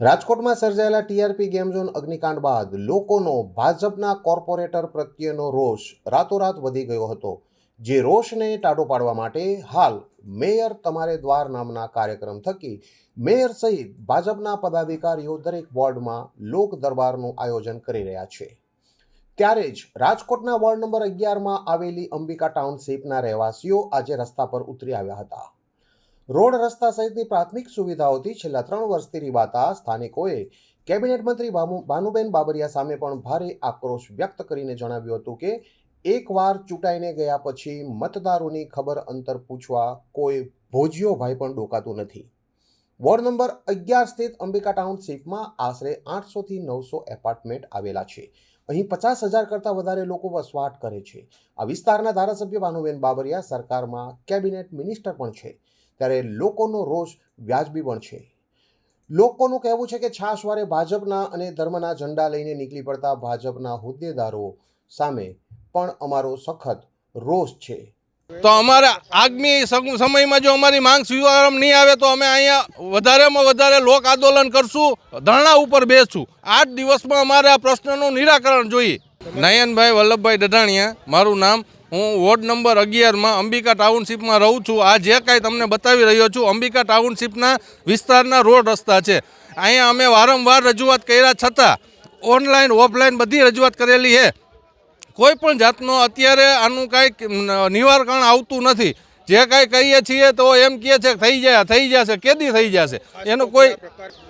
રાજકોટમાં સર્જાયેલા TRP game zone અગ્નિકાંડ બાદ લોકોનો ભાજપના કોર્પોરેટર પ્રત્યેનો રોષ રાતોરાત વધી ગયો હતો. જે રોષને ટાઢો પાડવા માટે હાલ મેયર તમારે દ્વાર નામના કાર્યક્રમ થકી મેયર સહિત ભાજપના પદાધિકારીઓ દરેક વોર્ડમાં લોક દરબારનું આયોજન કરી રહ્યા છે. ત્યારે જ રાજકોટના વોર્ડ નંબર અગિયારમાં આવેલી અંબિકા ટાઉનશીપના રહેવાસીઓ આજે રસ્તા પર ઉતરી આવ્યા હતા. રોડ રસ્તા સહિતની પ્રાથમિક સુવિધાઓથી છેલ્લા ત્રણ વર્ષથી રીવાતા સ્થાનિકોએ કેબિનેટ મંત્રી ભાનુ- ભાનુબેન બાબરિયા સામે પણ ભારે આક્રોશ વ્યક્ત કરીને જણાવ્યું હતું કે, એકવાર ચૂંટાઈને ગયા પછી મતદારોની ખબર અંતર પૂછવા કોઈ ભોજિયો ભાઈ પણ ડોકાતું નથી. વોર્ડ નંબર અગિયાર સ્થિત અંબિકા ટાઉનશીપમાં આશરે આઠસોથી નવસો એપાર્ટમેન્ટ આવેલા છે. અહીં પચાસ હજાર કરતાં વધારે લોકો વસવાટ કરે છે. આ વિસ્તારના ધારાસભ્ય ભાનુબેન બાબરિયા સરકારમાં કેબિનેટ મિનિસ્ટર પણ છે. ત્યારે લોકોનો રોષ વ્યાજબી પણ છે. લોકોનું કહેવું છે કે છાશવારે ભાજપના અને ધર્મના ઝંડા લઈને નીકળી પડતા ભાજપના હોદ્દેદારો સામે પણ અમારો સખત રોષ છે. તો અમારા આગામી સમ- સમયમાં જો અમારી માંગ સ્વીકારવામાં નહીં આવે તો અમે અહીંયા વધારેમાં વધારે લોક આંદોલન કરશું, ધરણા ઉપર બેસશું. આઠ દિવસમાં અમારે આ પ્રશ્નનું નિરાકરણ જોઈએ. નયનભાઈ વલ્લભભાઈ દઢાણિયા, મારું નામ હું વોર્ડ નંબર અગિયારમાં અંબિકા ટાઉનશીપમાં રહું છું. આ જે કાંઈ તમને બતાવી રહ્યો છું, અંબિકા ટાઉનશીપના વિસ્તારના રોડ રસ્તા છે. અહીંયા અમે વારંવાર રજૂઆત કર્યા છતાં ઓનલાઈન, ઓફલાઈન બધી રજૂઆત કરેલી છે. કોઈ પણ જાતનો અત્યારે આનું કાંઈક નિવારણ આવતું નથી. જે કાંઈ કહીએ છીએ તો એમ કહે છે થઈ જાય થઈ જશે. કેદી થઈ જશે? એનો કોઈ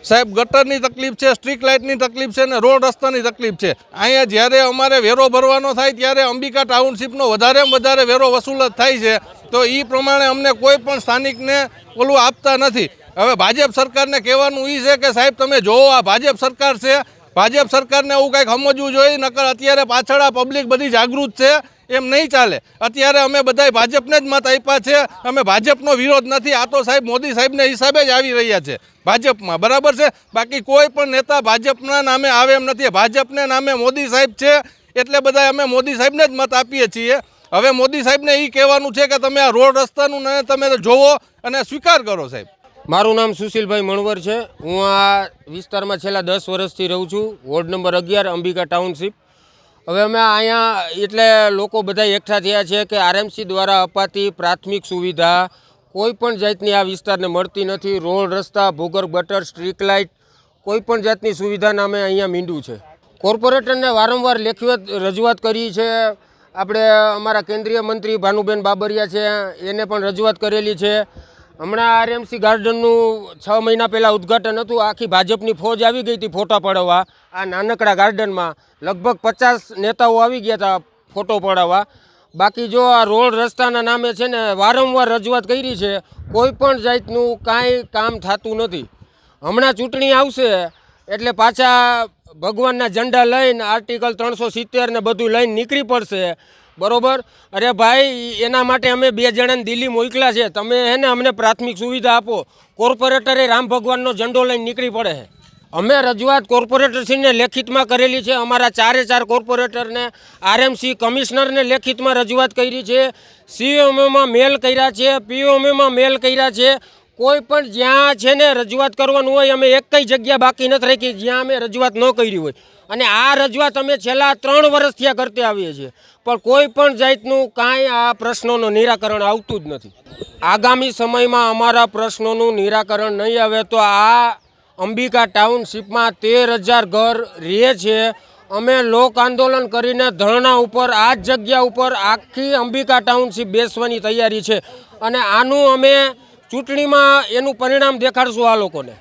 સાહેબ ગટરની તકલીફ છે સ્ટ્રીટ લાઇટની તકલીફ છે ને રોડ રસ્તાની તકલીફ છે? અહીંયા જ્યારે અમારે વેરો ભરવાનો થાય ત્યારે અંબિકા ટાઉનશીપનો વધારેમાં વધારે વેરો વસૂલત થાય છે. તો એ પ્રમાણે અમને કોઈ પણ સ્થાનિકને ઓલું આપતા નથી. હવે ભાજપ સરકારને કહેવાનું એ છે કે સાહેબ તમે જોવો આ ભાજપ સરકાર છે ભાજપ સરકારને એવું કંઈક સમજવું જોઈએ, નકર અત્યારે પાછળ આ પબ્લિક બધી જાગૃત છે, એમ નહીં ચાલે. અત્યારે અમે બધાય ભાજપને જ મત આપ્યા છે, અમે ભાજપનો વિરોધ નથી, આ તો સાહેબ મોદી સાહેબને હિસાબે જ આવી રહ્યા છે, ભાજપમાં. બરાબર છે? બાકી કોઈ પણ નેતા ભાજપના નામે આવે એમ નથી. ભાજપને નામે મોદી સાહેબ છે, એટલે બધા અમે મોદી સાહેબને જ મત આપીએ છીએ. હવે મોદી સાહેબને એ કહેવાનું છે કે તમે આ રોડ રસ્તાનું તમે જોવો અને સ્વીકાર કરો સાહેબ. મારું નામ સુશીલભાઈ મણવર છે. હું આ વિસ્તારમાં છેલ્લા દસ વર્ષથી રહું છું. વોર્ડ નંબર અગિયાર, અંબિકા ટાઉનશીપ. હવે અમે અહીંયા એટલે લોકો બધા એકઠા થયા છે કે આરએમસી દ્વારા અપાતી પ્રાથમિક સુવિધા કોઈપણ જાતની આ વિસ્તારને મળતી નથી. રોડ, રસ્તા, ભૂગર્ભ, ગટર, સ્ટ્રીટ લાઇટ કોઈપણ જાતની સુવિધા નામે અહીંયા મીંડું છે. કોર્પોરેટરને વારંવાર લેખિત રજૂઆત કરી છે. આપણે અમારા કેન્દ્રીય મંત્રી ભાનુબેન બાબરિયા છે. એને પણ રજૂઆત કરેલી છે. હમણાં આરએમસી ગાર્ડનનું છ મહિના પહેલાં ઉદ્ઘાટન હતું. આખી ભાજપની ફોજ આવી ગઈ હતી ફોટા પડાવવા. આ નાનકડા ગાર્ડનમાં લગભગ પચાસ નેતાઓ આવી ગયા હતા ફોટો પડાવવા. બાકી જો આ રોડ રસ્તાના નામે છે ને વારંવાર રજૂઆત કરી છે, કોઈ પણ જાતનું કાંઈ કામ થતું નથી. હમણાં ચૂંટણી આવશે એટલે પાછા ભગવાનના ઝંડા લઈને આર્ટિકલ ત્રણસો સિત્તેર ને બધું લઈને નીકળી પડશે. બરોબર? અરે ભાઈ, એના માટે અમે બે જણાને દિલ્હી મોકલા છે. તમે હે અમને પ્રાથમિક સુવિધા આપો. કોર્પોરેટરે રામ ભગવાનનો ઝંડો લઈને નીકળી પડે છે. અમે રજૂઆત કોર્પોરેટરશ્રીને લેખિતમાં કરેલી છે. અમારા ચારે ચાર કોર્પોરેટરને આરએમસી કમિશનરને લેખિતમાં રજૂઆત કરી છે. સીઓએમમાં મેલ કર્યા છે. પીઓએમમાં મેલ કર્યા છે. કોઈ પણ જ્યાં છે ને રજૂઆત કરવાનું હોય, અમે એક કઈ જગ્યા બાકી નથી રાખી, જ્યાં અમે રજૂઆત ન કરી હોય. અને આ રજૂઆત અમે છેલ્લા ત્રણ વર્ષથી આ કરતી આવીએ છીએ. પણ કોઈ પણ જાતનું કાંઈ આ પ્રશ્નોનું નિરાકરણ આવતું જ નથી. આગામી સમયમાં અમારા પ્રશ્નોનું નિરાકરણ નહીં આવે તો આ અંબિકા ટાઉનશીપમાં તેર હજાર ઘર રહે છે. અમે લોક આંદોલન કરીને ધરણા ઉપર, આ જ જગ્યા ઉપર આખી અંબિકા ટાઉનશીપ બેસવાની તૈયારી છે. અને આનું અમે ચૂંટણીમાં એનું પરિણામ દેખાડશું આ લોકોને.